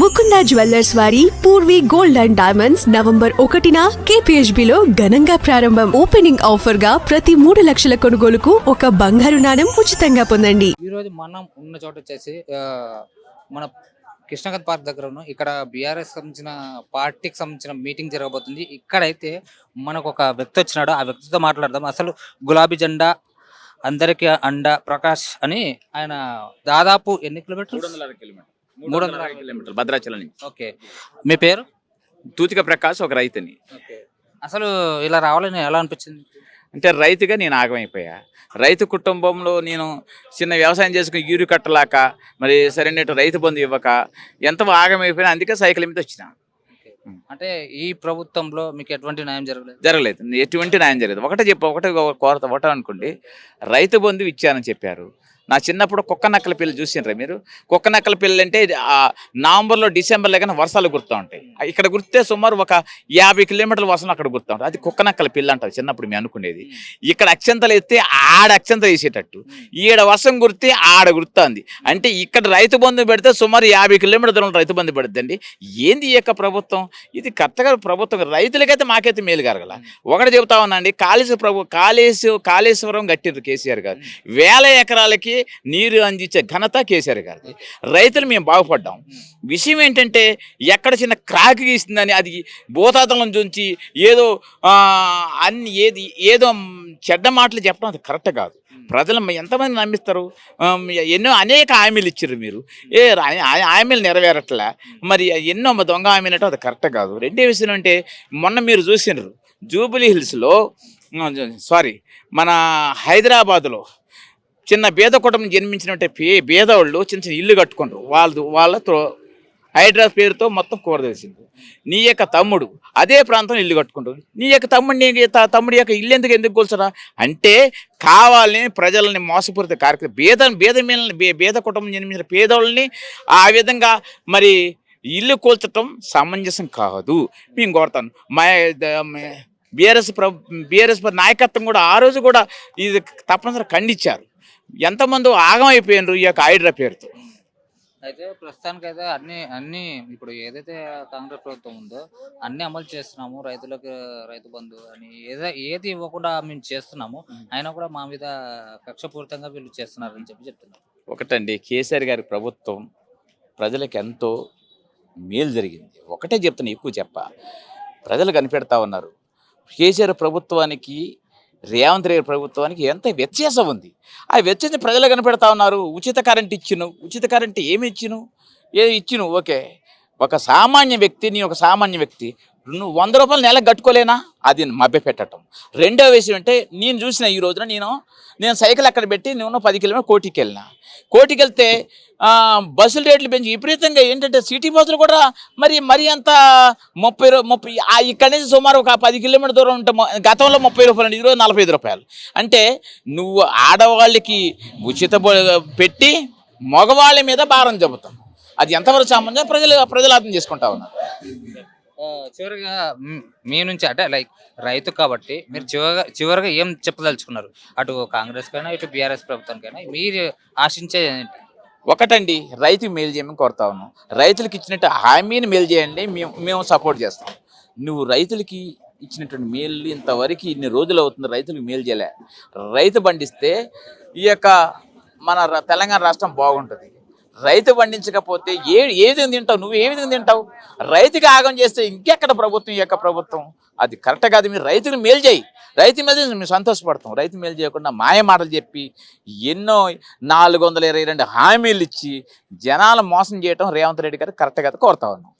Mukunda jewellers వారి Purvi gold and diamonds November ఒకటిన KPHB లో ఘనంగా ప్రారంభం ఓపెనింగ్ ఆఫర్గా ప్రతి మూడు లక్షల కొనుగోలుకు ఒక బంగారు నాణెం ఉచితంగా పొందండి. ఈ రోజు మనం ఉన్న చోట వచ్చేసి మన కృష్ణగత్ పార్క్ దగ్గర ఉన్నాం ఇక్కడ బీఆర్ఎస్ సంబంధించిన పార్టీకి సంబంధించిన మీటింగ్ జరగబోతుంది. ఇక్కడైతే మనకు ఒక వ్యక్తి వచ్చినాడు. ఆ వ్యక్తితో మాట్లాడదాం. అసలు గులాబీ జెండా అందరికీ అండ ప్రకాష్ అని ఆయన దాదాపు ఎన్ని కిలోమీటర్లు? వందల అరవై కిలోమీటర్ మూడు వందల అరవై కిలోమీటర్లు భద్రాచలం నుంచి. ఓకే. మీ పేరు? తూతిక ప్రకాష్ ఒక రైతుని. ఓకే. అసలు ఇలా రావాలని ఎలా అనిపించింది? అంటే రైతుగా నేను ఆగమైపోయా. రైతు కుటుంబంలో నేను చిన్న వ్యవసాయం చేసుకుని యూరి కట్టలాక మరి సరైన రైతు బంధు ఇవ్వక ఎంత ఆగమైపోయినా అందుకే సైకిల్ మీద వచ్చిన. అంటే ఈ ప్రభుత్వంలో మీకు ఎటువంటి న్యాయం జరగలేదు? జరగలేదు. ఎటువంటి న్యాయం జరగదు ఒకటే చెప్పు ఒకటే కోరత ఒకటే అనుకోండి. రైతు బంధు ఇచ్చానని చెప్పారు. నా చిన్నప్పుడు కుక్క నక్కల పిల్లలు చూసిండ్రా మీరు? కుక్క నక్కల పిల్లలు అంటే నవంబర్లో డిసెంబర్లో కానీ వర్షాలు గుర్తూ ఉంటాయి. ఇక్కడ గుర్తే సుమారు ఒక యాభై కిలోమీటర్ల వర్షం అక్కడ గుర్తూ ఉంటుంది అది కుక్క నక్కల పిల్ల అంటారు చిన్నప్పుడు మేము అనుకునేది. ఇక్కడ అక్షంతలు ఎత్తే ఆడ అక్షంతలు వేసేటట్టు. ఈడ వర్షం గుర్తే ఆడ గుర్తుంది అంటే ఇక్కడ రైతు బంధు పెడితే సుమారు యాభై కిలోమీటర్ దూరం రైతు బంధు పడుతుందండి ఏంది ఈ యొక్క ప్రభుత్వం? ఇది కరెక్ట్గా ప్రభుత్వం. రైతులకైతే మాకైతే మేలు కరగల ఒకటి చెబుతా ఉన్నాండి కాళేశ్వర ప్రభు కాళేశ్వ కాళేశ్వరం కట్టిర్రు కేసీఆర్ గారు. వేల ఎకరాలకి నీరు అందించే ఘనత కేసీఆర్ గారిది. రైతులు మేము బాగుపడ్డాం. విషయం ఏంటంటే ఎక్కడ చిన్న క్రాక్ గీసిందని అది భూతాతలం చూంచి ఏదో అన్ని ఏది ఏదో చెడ్డ మాటలు చెప్పడం అది కరెక్ట్ కాదు. ప్రజలు ఎంతమంది నమ్మిస్తారు? ఎన్నో అనేక హామీలు ఇచ్చారు మీరు. ఏ రా- హామీలు నెరవేరట్లే? మరి ఎన్నో దొంగ హామీలు అది కరెక్ట్ కాదు. రెండే విషయం అంటే మొన్న మీరు చూసినారు జూబిలీ హిల్స్లో సారీ మన హైదరాబాద్లో చిన్న బేద కుటుంబం జన్మించినట్టే పే బేదవాళ్ళు చిన్న చిన్న ఇల్లు కట్టుకుంటారు వాళ్ళు వాళ్ళతో హైడ్రాస్ పేరుతో మొత్తం కూర నీ యొక్క తమ్ముడు అదే ప్రాంతంలో ఇల్లు కట్టుకుంటుంది నీ యొక్క తమ్ముడు నీ తమ్ముడి యొక్క ఇల్లు ఎందుకు ఎందుకు కూల్చరా? అంటే కావాలని ప్రజల్ని మోసపూరిత కార్యక్రమం బేద బేద మీద బేద కుటుంబం జన్మించిన పేదవాళ్ళని ఆ విధంగా మరి ఇల్లు కూల్చటం సమంజసం కాదు. మేము కోరుతాను. మా బీఆర్ఎస్ ప్ర బీఆర్ఎస్ నాయకత్వం కూడా ఆ రోజు కూడా ఇది తప్పనిసరి ఖండించారు. ఎంతమంది ఆగమైపోయినారు ఈ యొక్క హైడ్రా పేరుతో. అయితే ప్రస్తుతానికి అయితే అన్ని అన్ని ఇప్పుడు ఏదైతే కాంగ్రెస్ ప్రభుత్వం ఉందో అన్ని అమలు చేస్తున్నాము. రైతులకు రైతు బంధు అని ఏదో ఏది ఇవ్వకుండా మేము చేస్తున్నాము. అయినా కూడా మా మీద కక్షపూరితంగా వీళ్ళు చేస్తున్నారని చెప్పి చెప్తున్నారు ఒకటండి కేసీఆర్ గారి ప్రభుత్వం ప్రజలకు ఎంతో మేలు జరిగింది. ఒకటే చెప్తాను ఎక్కువ చెప్ప. ప్రజలు కనిపెడతా ఉన్నారు. కేసీఆర్ ప్రభుత్వానికి రేవంత్ రెడ్డి ప్రభుత్వానికి ఎంత వ్యత్యాసం ఉంది? ఆ వ్యత్యాసం ప్రజలు కనిపెడతా ఉన్నారు. ఉచిత కరెంట్ ఇచ్చిను. ఉచిత కరెంట్ ఏమి ఇచ్చిను? ఏ ఇచ్చిను? ఓకే. ఒక సామాన్య వ్యక్తిని ఒక సామాన్య వ్యక్తి నువ్వు వంద రూపాయలు నెలకు కట్టుకోలేనా? అది మభ్య పెట్టడం రెండో విషయం అంటే నేను చూసిన ఈ రోజున నేను నేను సైకిల్ అక్కడ పెట్టి నేను పది కిలోమీటర్ కోటికి వెళ్ళిన కోటికి వెళ్తే బస్సుల రేట్లు పెంచి విపరీతంగా ఏంటంటే సిటీ బస్సులు కూడా మరి మరి అంత ముప్పై రూ ముప్పై ఆ ఇక్కడి నుంచి సుమారు ఒక పది కిలోమీటర్ దూరం ఉంటే గతంలో ముప్పై రూపాయలు ఈరోజు నలభై ఐదు రూపాయలు. అంటే నువ్వు ఆడవాళ్ళకి ఉచిత పెట్టి మగవాళ్ళ మీద భారం చెబుతాం అది ఎంతవరకు సంబంధం ప్రజలు ప్రజలు అర్థం చేసుకుంటా ఉన్నారు. చివరిగా మీ నుంచి అంటే లైక్ రైతు కాబట్టి మీరు చివరిగా చివరిగా ఏం చెప్పదలుచుకున్నారు? అటు కాంగ్రెస్ కైనా ఇటు బీఆర్ఎస్ ప్రభుత్వానికైనా మీరు ఆశించే ఒకటండి రైతు మేలు చేయమని కోరుతా ఉన్నాం. రైతులకు ఇచ్చినట్టు హామీని మేలు చేయండి మేము మేము సపోర్ట్ చేస్తాం. నువ్వు రైతులకి ఇచ్చినటువంటి మేలు ఇంతవరకు ఇన్ని రోజులు అవుతుంది రైతులకు మేలు చేయలే. రైతు బండిస్తే ఈ యొక్క మన తెలంగాణ రాష్ట్రం బాగుంటుంది. రైతు పండించకపోతే ఏ ఏ విధంగా తింటావు? నువ్వు ఏ విధంగా తింటావు? రైతుకి ఆగం చేస్తే ఇంకెక్కడ ప్రభుత్వం ఈ యొక్క ప్రభుత్వం? అది కరెక్ట్ కాదు. మీరు రైతుని మేలు చేయి. రైతు మీద మేము సంతోషపడతాం. రైతు మేలు చేయకుండా మాయ మాటలు చెప్పి ఎన్నో నాలుగు వందల ఇరవై రెండు హామీలు ఇచ్చి జనాలు మోసం చేయటం రేవంత్ రెడ్డి గారు కరెక్ట్ కదా కోరుతా ఉన్నాం.